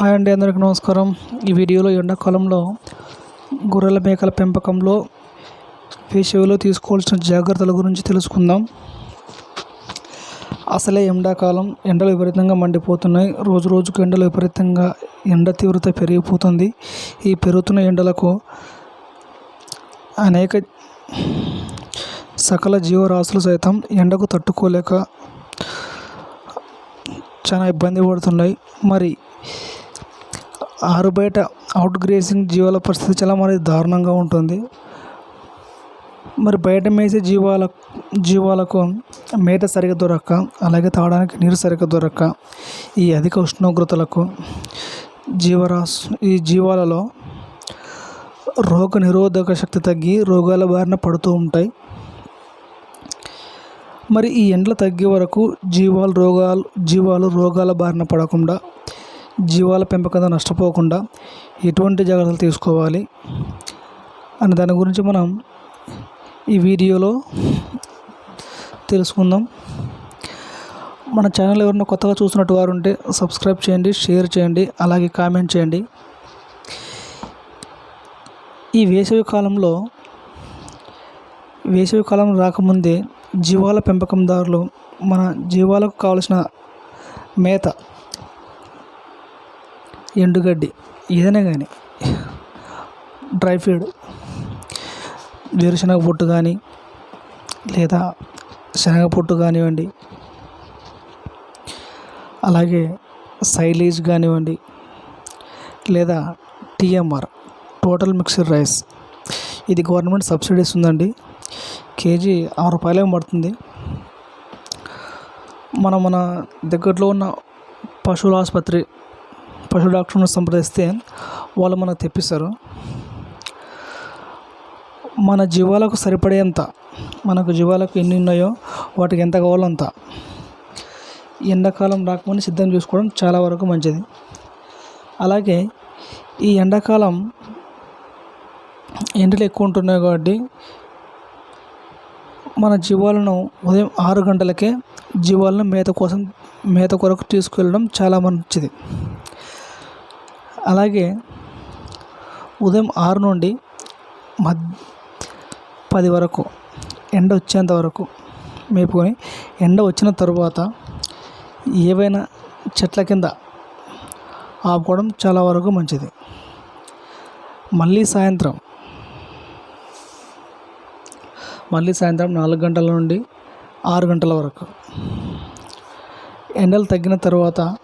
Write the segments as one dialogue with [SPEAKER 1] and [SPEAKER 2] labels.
[SPEAKER 1] Hi అండి అందరికీ నమస్కారం. ఈ వీడియోలో ఎండాకాలంలో గొర్రెల మేకల పెంపకంలో వేసవిలో తీసుకోవాల్సిన జాగ్రత్తల గురించి తెలుసుకుందాం. అసలే ఎండాకాలం ఎండలు విపరీతంగా మండిపోతున్నాయి. రోజు రోజుకు ఎండలు విపరీతంగా ఎండ తీవ్రత పెరిగిపోతుంది. ఈ పెరుగుతున్న ఎండలకు అనేక సకల జీవరాశులు సైతం ఎండకు తట్టుకోలేక చాలా ఇబ్బంది పడుతున్నాయి. మరి ఆరు బయట అవుట్ గ్రేసింగ్ జీవాల పరిస్థితి చాలా మరి దారుణంగా ఉంటుంది. మరి బయట మేసే జీవాల జీవాలకు మేత సరిగా దొరక్క అలాగే తాగడానికి నీరు సరిగ్గా దొరక్క ఈ అధిక ఉష్ణోగ్రతలకు జీవరాశి ఈ జీవాలలో రోగ నిరోధక శక్తి తగ్గి రోగాల బారిన పడుతూ ఉంటాయి. మరి ఈ ఎండలు తగ్గే వరకు జీవాలు రోగాలు జీవాలు రోగాల బారిన పడకుండా జీవాల పెంపకం నష్టపోకుండా ఎటువంటి జాగ్రత్తలు తీసుకోవాలి అనే దాని గురించి మనం ఈ వీడియోలో తెలుసుకుందాం. మన ఛానల్ ఎవరైనా కొత్తగా చూసినట్టు వారు ఉంటే సబ్స్క్రైబ్ చేయండి షేర్ చేయండి అలాగే కామెంట్ చేయండి. ఈ వేసవి కాలంలో వేసవి కాలం రాకముందే జీవాల పెంపకందారులు మన జీవాలకు కావలసిన మేత ఎండుగడ్డి ఏదైనా కానీ డ్రై ఫీడ్ వేరుశనగ పొట్టు కానీ లేదా శనగ పొట్టు కానివ్వండి అలాగే సైలేజ్ కానివ్వండి లేదా టీఎంఆర్ టోటల్ మిక్స్డ్ రైస్. ఇది గవర్నమెంట్ సబ్సిడీస్ ఉందండి కేజీ ఆరు రూపాయలే పడుతుంది. మనం మన దగ్గరలో ఉన్న పశువుల ఆసుపత్రి పశు డాక్టర్ను సంప్రదిస్తే వాళ్ళు మనకు తెప్పిస్తారు. మన జీవాలకు సరిపడేంత మనకు జీవాలకు ఎన్ని ఉన్నాయో వాటికి ఎంత కావాలో అంత. ఎండాకాలం రాకముందు సిద్ధం చేసుకోవడం చాలా వరకు మంచిది. అలాగే ఈ ఎండాకాలం ఎండలు ఎక్కువ ఉంటున్నాయి కాబట్టి మన జీవాలను ఉదయం ఆరు గంటలకే జీవాలను మేత కోసం మేత కొరకు తీసుకెళ్ళడం చాలా మంచిది. అలాగే ఉదయం ఆరు నుండి మద్ పది వరకు ఎండ వచ్చేంత వరకు మేపుకొని ఎండ వచ్చిన తరువాత ఏవైనా చెట్ల కింద ఆపుకోవడం చాలా వరకు మంచిది. మళ్ళీ సాయంత్రం మళ్ళీ సాయంత్రం నాలుగు గంటల నుండి ఆరు గంటల వరకు. ఎండలు తగ్గిన తర్వాత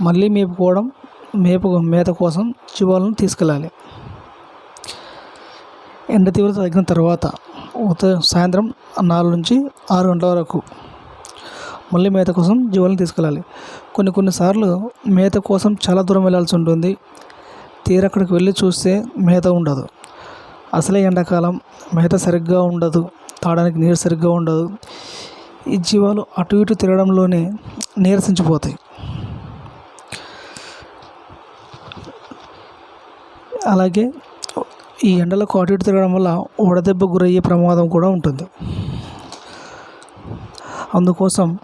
[SPEAKER 1] మళ్ళీ మేపుకోవడం మేపు మేత కోసం జీవాలను తీసుకెళ్ళాలి. ఎండ తీవ్రత తగ్గిన తర్వాత ఉత సాయంత్రం నాలుగు నుంచి ఆరు గంటల వరకు మళ్ళీ మేత కోసం జీవాలను తీసుకెళ్ళాలి. కొన్ని కొన్నిసార్లు మేత కోసం చాలా దూరం వెళ్ళాల్సి ఉంటుంది. తీరా అక్కడికి వెళ్ళి చూస్తే మేత ఉండదు. అసలే ఎండాకాలం మేత సరిగ్గా ఉండదు. తాగడానికి నీరు సరిగ్గా ఉండదు. ఈ జీవాలు అటు ఇటు తిరగడంలోనే నీరసించిపోతాయి. అలాగే ఈ ఎండలకు అటు ఇటు తిరగడం వల్ల వడదెబ్బ గురయ్యే ప్రమాదం కూడా ఉంటుంది. అందుకోసం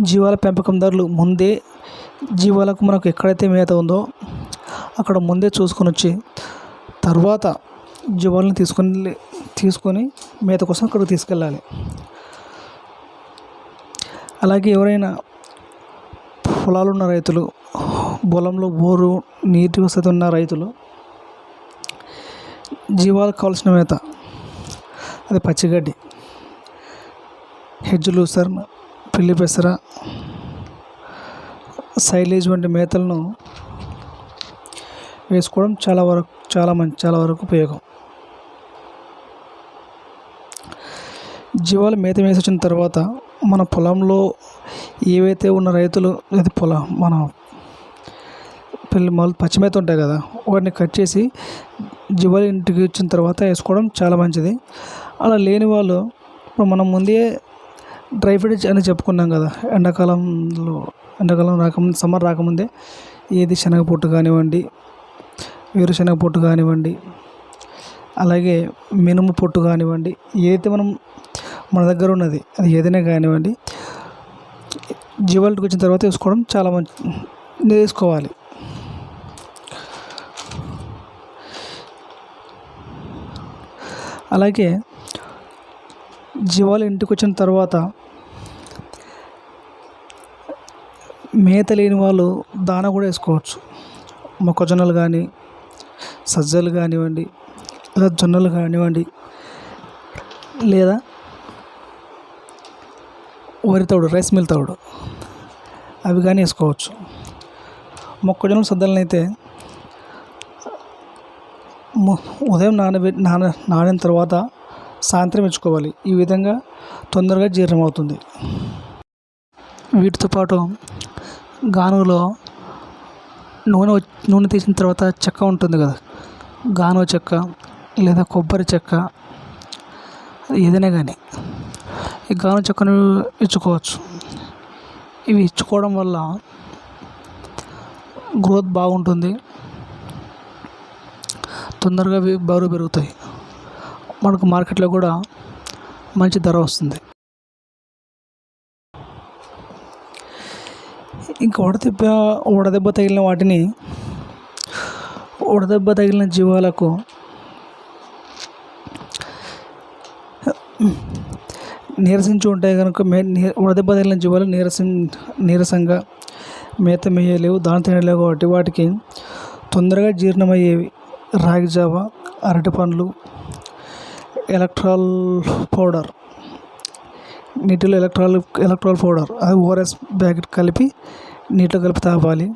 [SPEAKER 1] జీవాల పెంపకందారులు ముందే జీవాలకు మనకు ఎక్కడైతే మేత ఉందో అక్కడ ముందే చూసుకొని వచ్చి తర్వాత జీవాలను తీసుకొని తీసుకొని మేత కోసం అక్కడికి తీసుకెళ్ళాలి. అలాగే ఎవరైనా పొలాలు ఉన్న రైతులు పొలంలో బోరు నీటి వసతి ఉన్న రైతులు జీవాలకు కావాల్సిన మేత అది పచ్చిగడ్డి హెడ్జ్ లూసర్ పిల్లి పెసర సైలేజ్ వంటి మేతలను వేసుకోవడం చాలా వరకు చాలా మంచి చాలా వరకు ఉపయోగం. జీవాలు మేత వేసి వచ్చిన తర్వాత మన పొలంలో ఏవైతే ఉన్న రైతులు అది పొలం మన పిల్లి మొదలు పచ్చిమేత ఉంటాయి కదా వాటిని కట్ చేసి జీవాలు ఇంటికి వచ్చిన తర్వాత వేసుకోవడం చాలా మంచిది. అలా లేని వాళ్ళు ఇప్పుడు మనం ముందే డ్రై ఫీడ్ అని చెప్పుకున్నాం కదా ఎండాకాలంలో ఎండాకాలం రాకముందు సమ్మర్ రాకముందే ఏది శనగ పొట్టు కానివ్వండి వేరుశనగ పొట్టు కానివ్వండి అలాగే మినుము పొట్టు కానివ్వండి ఏదైతే మనం మన దగ్గర ఉన్నది. అది ఏదైనా కానివ్వండి. జీవాలకు వచ్చిన తర్వాత వేసుకోవడం చాలా మంచి వేసుకోవాలి అలాగే జీవాలు ఇంటికి వచ్చిన తర్వాత మేత లేని వాళ్ళు దాన కూడా వేసుకోవచ్చు. మొక్కజొన్నలు కానీ సజ్జలు కానివ్వండి లేదా జొన్నలు కానివ్వండి లేదా వరి తవుడు రైస్ మిల్ తవుడు అవి కానీ వేసుకోవచ్చు. మొక్కజొన్న సద్దలనైతే ఉదయం నానబె నాన నానిన తర్వాత సాయంత్రం ఇచ్చుకోవాలి ఈ విధంగా తొందరగా జీర్ణం అవుతుంది. వీటితో పాటు గానుగలో నూనె నూనె తీసిన తర్వాత చెక్క ఉంటుంది కదా. గాను చెక్క లేదా కొబ్బరి చెక్క ఏదైనా కానీ ఈ గానుగ చెక్కను ఇచ్చుకోవచ్చు. ఇవి ఇచ్చుకోవడం వల్ల గ్రోత్ బాగుంటుంది. తొందరగా బరువు పెరుగుతాయి. మనకు మార్కెట్లో కూడా మంచి ధర వస్తుంది. ఇంకా వడదెబ్బ వడదెబ్బ తగిలిన వాటిని వడదెబ్బ తగిలిన జీవాలకు నీరసించి ఉంటాయి కనుక మే నీ- వడదెబ్బ తగిలిన జీవాలు నీరసం నీరసంగా మేత మేయలేవు దాని తినలేవు కాబట్టి వాటికి తొందరగా జీర్ణమయ్యేవి. రాగి జావ అరటి పండ్లు ఎలక్ట్రాల్ పౌడర్. నీటిలో ఎలక్ట్రాల్ ఎలక్ట్రాల్ పౌడర్. అది ఓఆర్ఎస్ ప్యాకెట్ కలిపి నీటిలో కలిపి తాపాలి.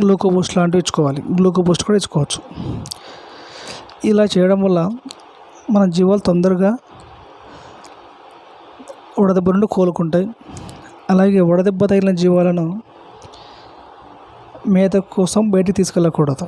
[SPEAKER 1] గ్లూకో బూస్ట్ లాంటివి ఇచ్చుకోవాలి. గ్లూకో బూస్ట్ కూడా ఇచ్చుకోవచ్చు. ఇలా చేయడం వల్ల మన జీవాలు తొందరగా వడదెబ్బ నుండి కోలుకుంటాయి. అలాగే వడదెబ్బ తగిలిన జీవాలను మేత కోసం బయటికి తీసుకెళ్ళకూడదు.